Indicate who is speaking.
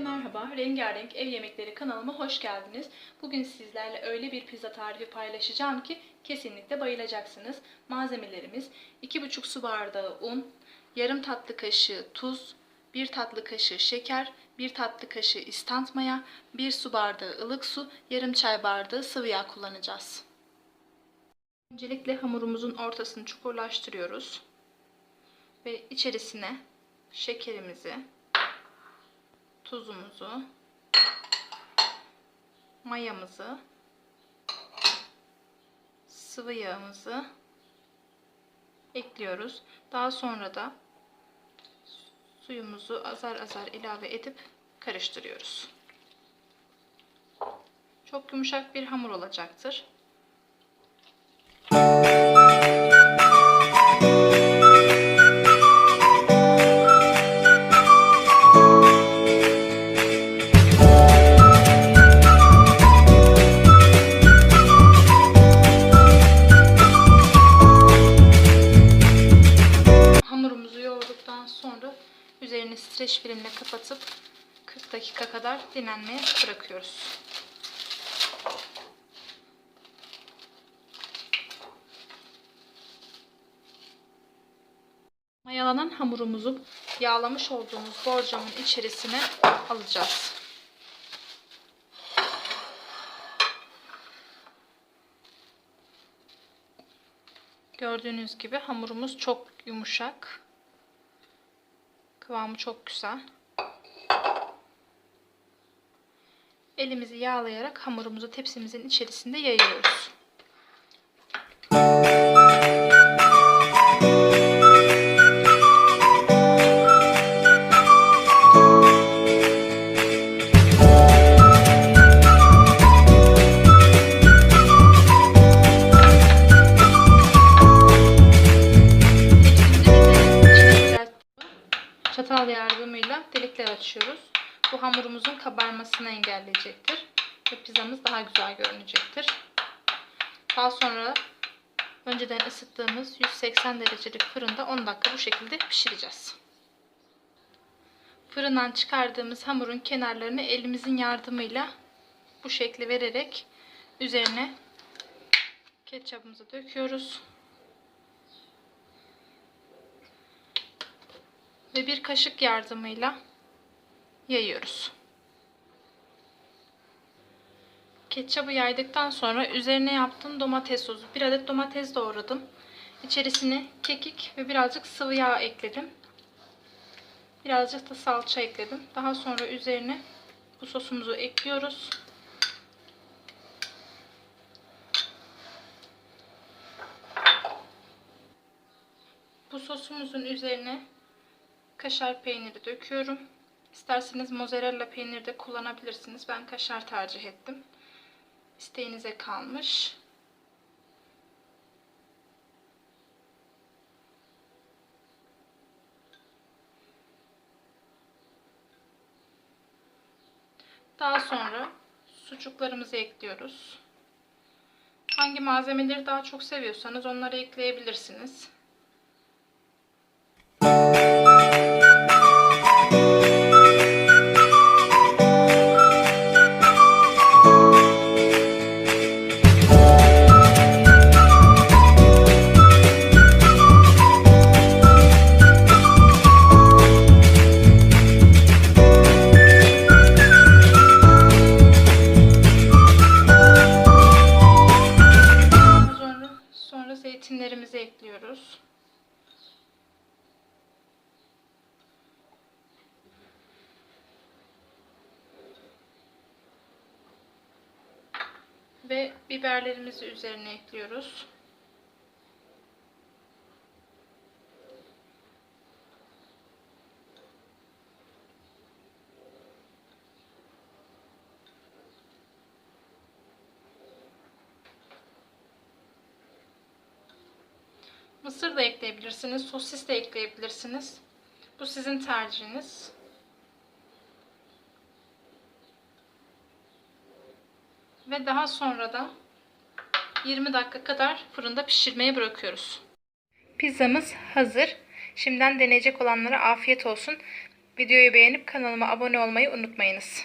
Speaker 1: merhaba. Rengarenk Ev Yemekleri kanalıma hoş geldiniz. Bugün sizlerle öyle bir pizza tarifi paylaşacağım ki kesinlikle bayılacaksınız. Malzemelerimiz 2,5 su bardağı un, yarım tatlı kaşığı tuz, 1 tatlı kaşığı şeker, 1 tatlı kaşığı istant maya, 1 su bardağı ılık su, yarım çay bardağı sıvı yağ kullanacağız. Öncelikle hamurumuzun ortasını çukurlaştırıyoruz. Ve içerisine şekerimizi, tuzumuzu, mayamızı, sıvı yağımızı ekliyoruz. Daha sonra da suyumuzu azar azar ilave edip karıştırıyoruz. Çok yumuşak bir hamur olacaktır. Üzerini streç filmle kapatıp 40 dakika kadar dinlenmeye bırakıyoruz. Mayalanan hamurumuzu yağlamış olduğumuz borcamın içerisine alacağız. Gördüğünüz gibi hamurumuz çok yumuşak. Kıvamı çok güzel. Elimizi yağlayarak hamurumuzu tepsimizin içerisinde yayıyoruz. Çatal yardımıyla delikler açıyoruz. Bu hamurumuzun kabarmasını engelleyecektir. Ve pizzamız daha güzel görünecektir. Daha sonra önceden ısıttığımız 180 derecelik fırında 10 dakika bu şekilde pişireceğiz. Fırından çıkardığımız hamurun kenarlarını elimizin yardımıyla bu şekli vererek üzerine ketçapımızı döküyoruz. Ve bir kaşık yardımıyla yayıyoruz. Ketçabı yaydıktan sonra üzerine yaptığım domates sosu. Bir adet domates doğradım. İçerisine kekik ve birazcık sıvı yağ ekledim. Birazcık da salça ekledim. Daha sonra üzerine bu sosumuzu ekliyoruz. Bu sosumuzun üzerine kaşar peyniri döküyorum. İsterseniz mozzarella peyniri de kullanabilirsiniz. Ben kaşar tercih ettim. İsteğinize kalmış. Daha sonra sucuklarımızı ekliyoruz. Hangi malzemeleri daha çok seviyorsanız onları ekleyebilirsiniz. Zeytinlerimizi ekliyoruz. Ve biberlerimizi üzerine ekliyoruz. Mısır da ekleyebilirsiniz, sosis de ekleyebilirsiniz. Bu sizin tercihiniz. Ve daha sonra da 20 dakika kadar fırında pişirmeye bırakıyoruz. Pizzamız hazır. Şimdiden deneyecek olanlara afiyet olsun. Videoyu beğenip kanalıma abone olmayı unutmayınız.